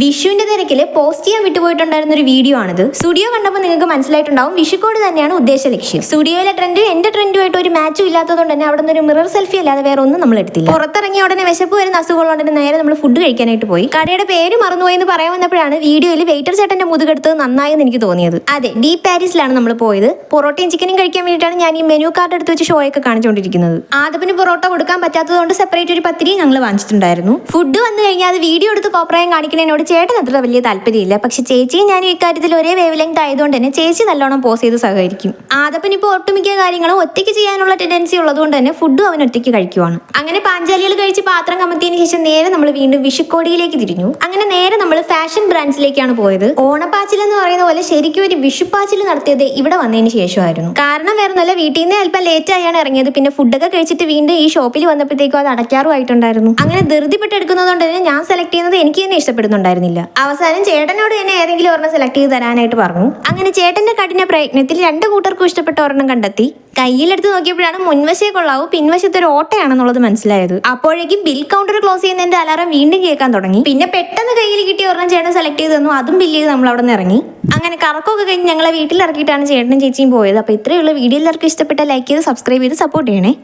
വിഷുവിന്റെ തിരക്കിൽ പോസ്റ്റ് ചെയ്യാൻ വിട്ടുപോയിട്ടുണ്ടായിരുന്ന ഒരു വീഡിയോ ആണിത്. സ്റ്റുഡിയോ കണ്ടപ്പോൾ നിങ്ങൾക്ക് മനസ്സിലായിട്ടുണ്ടാവും വിഷുക്കോട് തന്നെയാണ് ഉദ്ദേശ ലക്ഷ്യം. സ്റ്റുഡിയോയിലെ ട്രെൻഡ് എന്റെ ട്രെൻഡുമായിട്ട് ഒരു മാച്ചും ഇല്ലാത്തതുകൊണ്ട് തന്നെ അവിടെ നിന്ന് ഒരു മിറർ സെൽഫി അല്ലാതെ വേറെ ഒന്നും നമ്മൾ എടുത്തില്ല. പുറത്തിറങ്ങിയ ഉടനെ വിശപ്പ് വരുന്ന അസുഖമുള്ളതുകൊണ്ട് നേരെ നമ്മൾ ഫുഡ് കഴിക്കാനായിട്ട് പോയി. കടയുടെ പേര് മറന്നുപോയി എന്ന് പറയാൻ വന്നപ്പോഴാണ് വീഡിയോയിൽ വെയിറ്റർ ചേട്ടന്റെ മുതുകെടുത്തത് നന്നായെന്ന് എനിക്ക് തോന്നിയത്. അതെ ഡീ പാരീസിലാണ് നമ്മൾ പോയത്. പൊറോട്ടയും ചിക്കനും കഴിക്കാൻ വേണ്ടിയിട്ടാണ് ഞാൻ ഈ മെനു കാർഡ് എടുത്ത് വെച്ച് ഷോയൊക്കെ കാണിച്ചുകൊണ്ടിരിക്കുന്നത്. ആദപ്പിന് പൊറോട്ട കൊടുക്കാൻ പറ്റാത്തതുകൊണ്ട് സെപ്പറേറ്റ് ഒരു പത്തിരി ഞങ്ങൾ വാങ്ങിച്ചിട്ടുണ്ടായിരുന്നു. ഫുഡ് വന്നു കഴിഞ്ഞാൽ അത് വീഡിയോ എടുത്ത് കോപ്രായം കാണിക്കുന്നതിനോട് ചേട്ടൻ അത്ര വലിയ താല്പര്യമില്ല. പക്ഷെ ചേച്ചിയും ഞാൻ ഇക്കാര്യത്തിൽ ഒരേ വേവ് ലെങ്ത് ആയതുകൊണ്ട് തന്നെ ചേച്ചി നല്ലോണം പോസ് ചെയ്ത് സഹകരിക്കും. ആദപ്പന് ഇപ്പോൾ ഒട്ടുമിക്ക കാര്യങ്ങളും ഒറ്റയ്ക്ക് ചെയ്യാനുള്ള ടെൻഡൻസി ഉള്ളതുകൊണ്ട് തന്നെ ഫുഡും അവൻ ഒറ്റയ്ക്ക് കഴിക്കുവാണ്. അങ്ങനെ പാഞ്ചാലികൾ കഴിച്ച് പാത്രം കമത്തിയതിന് ശേഷം നേരെ നമ്മൾ വീണ്ടും വിഷുക്കോടിയിലേക്ക് തിരിഞ്ഞു. അങ്ങനെ നേരെ നമ്മൾ ഫാഷൻ ബ്രാൻഡ്സിലേക്കാണ് പോയത്. ഓണപ്പാച്ചിൽ എന്ന് പറയുന്ന പോലെ ശരിക്കും ഒരു വിഷുപ്പാച്ചിൽ നടത്തിയത് ഇവിടെ വന്നതിന് ശേഷമായിരുന്നു. കാരണം വേറെ നല്ല വീട്ടിൽ നിന്ന് അല്പം ലേറ്റ് ആയാണ് ഇറങ്ങിയത്. പിന്നെ ഫുഡൊക്കെ കഴിച്ചിട്ട് വീണ്ടും ഈ ഷോപ്പിൽ വന്നപ്പോഴത്തേക്കും അത് അടയ്ക്കാറുമായിട്ടുണ്ടായിരുന്നു. അങ്ങനെ ധൃതിപ്പെട്ടെടുക്കുന്നതുകൊണ്ട് തന്നെ ഞാൻ സെലക്ട് ചെയ്യുന്നത് എനിക്ക് തന്നെ ഇഷ്ടപ്പെടുന്നുണ്ടായിരുന്നില്ല അവസാനം ചേട്ടനോട് തന്നെ ഏതെങ്കിലും ഒരെണ്ണം സെലക്ട് ചെയ്ത് തരാനായിട്ട് പറഞ്ഞു. അങ്ങനെ ചേട്ടന്റെ കഠിന പ്രയത്നത്തിൽ രണ്ട് കൂട്ടർക്കും ഇഷ്ടപ്പെട്ട ഒരെണ്ണം കണ്ടെത്തി. കയ്യിലെടുത്ത് നോക്കിയപ്പോഴാണ് മുൻവശേ കൊള്ളാവൂ പിൻവശത്ത് ഒരു ഓട്ടയാണെന്നുള്ളത് മനസ്സിലായത്. അപ്പോഴേക്കും ബിൽ കൗണ്ടർ ക്ലോസ് ചെയ്യുന്നതിന്റെ അലാറം വീണ്ടും കേൾക്കാൻ തുടങ്ങി. പിന്നെ പെട്ടെന്ന് കയ്യിൽ കിട്ടിയ ഒരെണ്ണം ചേട്ടൻ സെലക്ട് ചെയ്ത് തന്നു അതും ബില്ല് ചെയ്ത് നമ്മൾ അവിടെ നിന്ന് ഇറങ്ങി. അങ്ങനെ കറക്കൊക്കെ കഴിഞ്ഞ് ഞങ്ങളെ വീട്ടിൽ ഇറക്കിയിട്ടാണ് ചേട്ടനും ചേച്ചിയും പോയത്. അപ്പോൾ ഇത്രയുള്ള വീഡിയോ എല്ലാവർക്കും ഇഷ്ടപ്പെട്ട ലൈക്ക് ചെയ്ത് സബ്സ്ക്രൈബ് ചെയ്ത് സപ്പോർട്ട് ചെയ്യണേ.